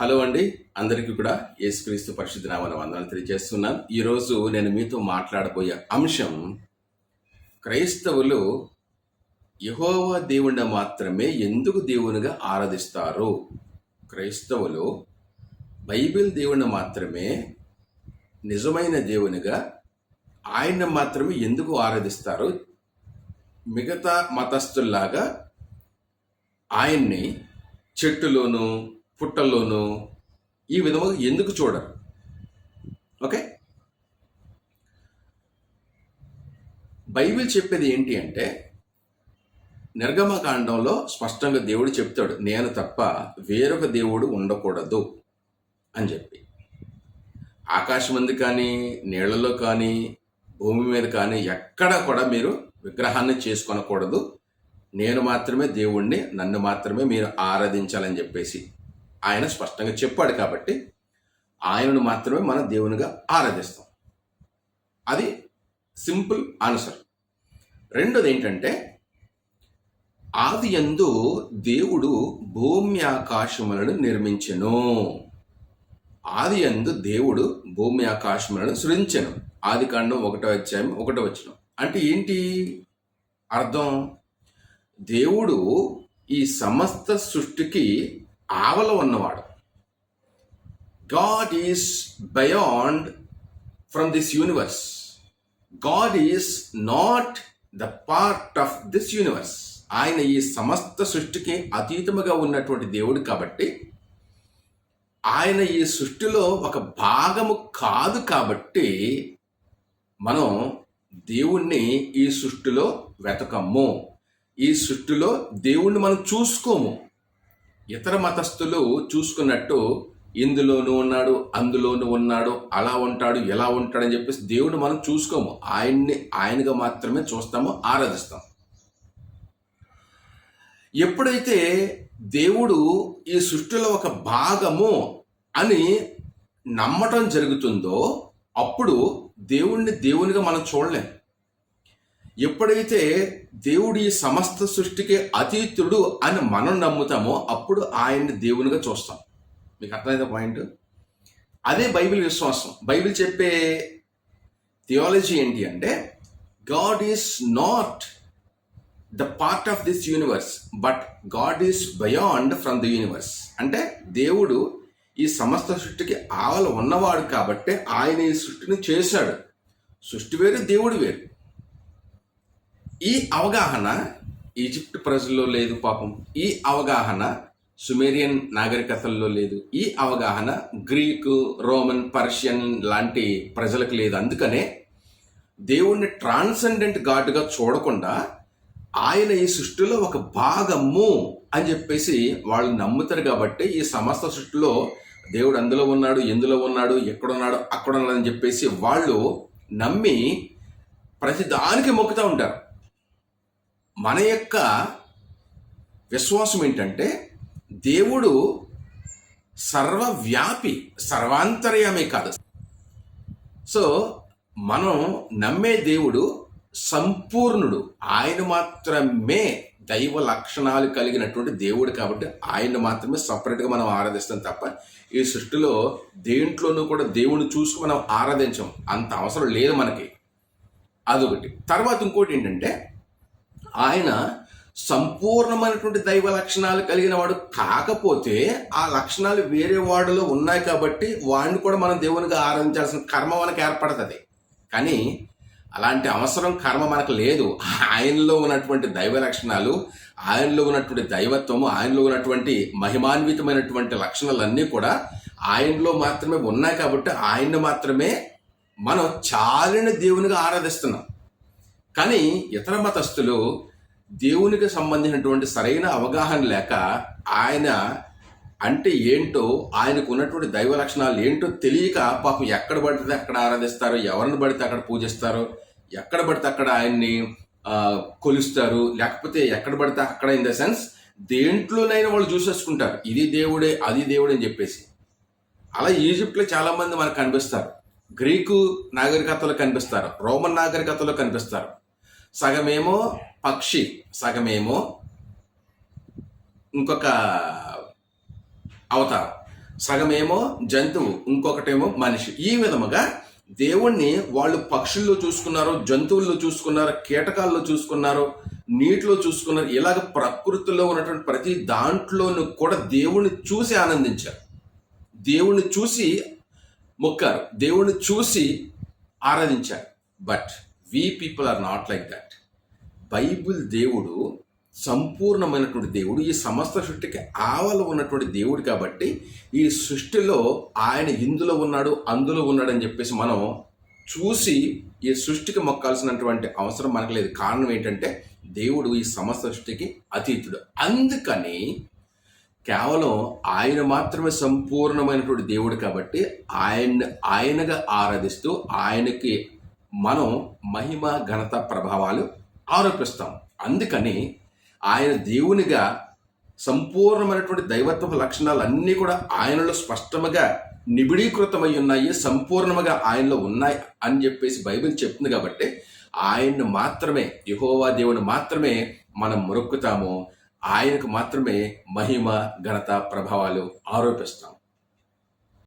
Hello అండి. అందరికీ కూడా యేసుక్రీస్తు పరిశుద్ధ నామన వందనాలు తెలియజేస్తున్నాను. ఈరోజు నేను మీతో మాట్లాడబోయే అంశం క్రైస్తవులు యహోవా దేవుణ్ణి మాత్రమే ఎందుకు దేవునిగా ఆరాధిస్తారు? క్రైస్తవులు బైబిల్ దేవుణ్ణి మాత్రమే నిజమైన దేవునిగా ఆయన మాత్రమే ఎందుకు ఆరాధిస్తారు? మిగతా మతస్థుల్లాగా ఆయన్ని చెట్టులోనూ పుట్టల్లోనూ ఈ విధముగా ఎందుకు చూడరు ఓకే? బైబిల్ చెప్పేది ఏంటి అంటే నిర్గమకాండంలో స్పష్టంగా దేవుడు చెప్తాడు నేను తప్ప వేరొక దేవుడు ఉండకూడదు అని చెప్పి. ఆకాశం ఉంది కానీ నీళ్ళలో కానీ భూమి మీద కానీ ఎక్కడ కూడా మీరు విగ్రహాన్ని చేసుకొనకూడదు. నేను మాత్రమే దేవుణ్ణి నన్ను మాత్రమే మీరు ఆరాధించాలని చెప్పేసి. ఆయన స్పష్టంగా చెప్పాడు కాబట్టి ఆయనను మాత్రమే మనం దేవునిగా ఆరాధిస్తాం. అది సింపుల్ ఆన్సర్. రెండోది ఏంటంటే ఆది ఎందు దేవుడు భూమి ఆకాశములను నిర్మించెను. ఆది ఎందు దేవుడు భూమి ఆకాశములను సృజించెను. ఆది కాండం ఒకటో అధ్యాయం ఒకటో వచ్చిన అంటే ఏంటి? అర్థం? దేవుడు ఈ సమస్త సృష్టికి ఆవల ఉన్నవాడు. God is beyond from this universe God is not the part of this universe ఆయన ఈ సమస్త సృష్టికి అతీతముగా ఉన్నటువంటి దేవుడు కాబట్టి ఆయన ఈ సృష్టిలో ఒక భాగము కాదు కాబట్టి మనం దేవుణ్ణి ఈ సృష్టిలో వెతకము. ఈ సృష్టిలో దేవుణ్ణి మనం చూసుకోము. ఇతర మతస్థులు చూసుకున్నట్టు ఇందులోనూ ఉన్నాడు అందులోనూ ఉన్నాడు అలా ఉంటాడు ఎలా ఉంటాడని చెప్పేసి దేవుడు మనం చూసుకోము. ఆయన్ని ఆయనగా మాత్రమే చూస్తాము ఆరాధిస్తాం. ఎప్పుడైతే దేవుడు ఈ సృష్టిలో ఒక భాగము అని నమ్మటం జరుగుతుందో అప్పుడు దేవుణ్ణి దేవునిగా మనం చూడలేం. ఎప్పుడైతే దేవుడి ఈ సమస్త సృష్టికి అతీతుడు అని మనం నమ్ముతామో అప్పుడు ఆయన్ని దేవునిగా చూస్తాం. మీకు అర్థమైందా పాయింట్? అదే బైబిల్ విశ్వాసం. బైబిల్ చెప్పే థియాలజీ ఏంటి అంటే God is not the part of this universe but God is beyond from the universe అంటే దేవుడు ఈ సమస్త సృష్టికి ఆవల ఉన్నవాడు కాబట్టి ఆయన ఈ సృష్టిని చేశాడు. సృష్టి వేరు దేవుడు వేరు. ఈ అవగాహన ఈజిప్ట్ ప్రజల్లో లేదు పాపం. ఈ అవగాహన సుమేరియన్ నాగరికతల్లో లేదు. ఈ అవగాహన గ్రీకు రోమన్ పర్షియన్ లాంటి ప్రజలకు లేదు. అందుకనే దేవుణ్ణి ట్రాన్సెండెంట్ గాడ్గా చూడకుండా ఆయన ఈ సృష్టిలో ఒక భాగము అని చెప్పేసి వాళ్ళు నమ్ముతారు కాబట్టి ఈ సమస్త సృష్టిలో దేవుడు అందులో ఉన్నాడు ఎందులో ఉన్నాడు ఎక్కడున్నాడు అక్కడ ఉన్నాడు అని చెప్పేసి వాళ్ళు నమ్మి ప్రతి దానికి మొక్కుతూ ఉంటారు. మన యొక్క విశ్వాసం ఏంటంటే దేవుడు సర్వవ్యాపి సర్వాంతర్యమే కాదు. సో మనం నమ్మే దేవుడు సంపూర్ణుడు. ఆయన మాత్రమే దైవ లక్షణాలు కలిగినటువంటి దేవుడు కాబట్టి ఆయన మాత్రమే సపరేట్గా మనం ఆరాధిస్తాం తప్ప ఈ సృష్టిలో దేంట్లోనూ కూడా దేవుని చూసి మనం ఆరాధించాం. అంత అవసరం లేదు మనకి. అదొకటి. తర్వాత ఇంకోటి ఏంటంటే ఆయన సంపూర్ణమైనటువంటి దైవ లక్షణాలు కలిగిన వాడు కాకపోతే ఆ లక్షణాలు వేరే వాడిలో ఉన్నాయి కాబట్టి వాడిని కూడా మనం దేవునిగా ఆరాధించాల్సిన కర్మ మనకు ఏర్పడుతుంది. కానీ అలాంటి అవసరం కర్మ మనకు లేదు. ఆయనలో ఉన్నటువంటి దైవ లక్షణాలు ఆయనలో ఉన్నటువంటి దైవత్వము ఆయనలో ఉన్నటువంటి మహిమాన్వితమైనటువంటి లక్షణాలన్నీ కూడా ఆయనలో మాత్రమే ఉన్నాయి కాబట్టి ఆయన్ని మాత్రమే మనం చాలిన దేవునిగా ఆరాధిస్తున్నాం. కానీ ఇతర మతస్థులు దేవునికి సంబంధించినటువంటి సరైన అవగాహన లేక ఆయన అంటే ఏంటో ఆయనకు ఉన్నటువంటి దైవ లక్షణాలు ఏంటో తెలియక పాపం ఎక్కడ పడితే అక్కడ ఆరాధిస్తారు ఎవరిని పడితే అక్కడ పూజిస్తారు ఎక్కడ పడితే అక్కడ ఆయన్ని కొలుస్తారు లేకపోతే ఎక్కడ పడితే అక్కడ ఇన్ ద సెన్స్ దేంట్లోనైనా వాళ్ళు చూసేసుకుంటారు. ఇది దేవుడే అది దేవుడే అని చెప్పేసి. అలా ఈజిప్ట్లో చాలామంది మనకు కనిపిస్తారు. గ్రీకు నాగరికతలో కనిపిస్తారు. రోమన్ నాగరికతలో కనిపిస్తారు. సగమేమో పక్షి సగమేమో ఇంకొక అవతారం. సగమేమో జంతువు ఇంకొకటేమో మనిషి. ఈ విధముగా దేవుణ్ణి వాళ్ళు పక్షుల్లో చూసుకున్నారు జంతువుల్లో చూసుకున్నారు కీటకాల్లో చూసుకున్నారు నీటిలో చూసుకున్నారు ఇలాగ ప్రకృతిలో ఉన్నటువంటి ప్రతి దాంట్లోనూ కూడా దేవుణ్ణి చూసి ఆనందించారు. దేవుణ్ణి చూసి మొక్కారు. దేవుణ్ణి చూసి ఆరాధించారు. But we people are not like that Bible దేవుడు సంపూర్ణమైనటువంటి దేవుడు ఈ సమస్త సృష్టికి ఆవల ఉన్నటువంటి దేవుడు కాబట్టి ఈ సృష్టిలో ఆయన ఇందులో ఉన్నాడు అందులో ఉన్నాడని చెప్పేసి మనం చూసి ఈ సృష్టికి మొక్కాల్సినటువంటి అవసరం మనకు లేదు. కారణం ఏంటంటే దేవుడు ఈ సమస్త సృష్టికి అతీతుడు. అందుకని కేవలం ఆయన మాత్రమే సంపూర్ణమైనటువంటి దేవుడు కాబట్టి ఆయన ఆయనగా ఆరాధిస్తూ ఆయనకి మనం మహిమ ఘనత ప్రభావాలు ఆరోపిస్తాం. అందుకని ఆయన దేవునిగా సంపూర్ణమైనటువంటి దైవత్వ లక్షణాలు అన్నీ కూడా ఆయనలో స్పష్టముగా నిబిడీకృతమై ఉన్నాయి సంపూర్ణముగా ఆయనలో ఉన్నాయి అని చెప్పేసి బైబిల్ చెప్తుంది కాబట్టి ఆయన్ని మాత్రమే యహోవా దేవుని మాత్రమే మనం మొరుక్కుతాము. ఆయనకు మాత్రమే మహిమ ఘనత ప్రభావాలు ఆరోపిస్తాం.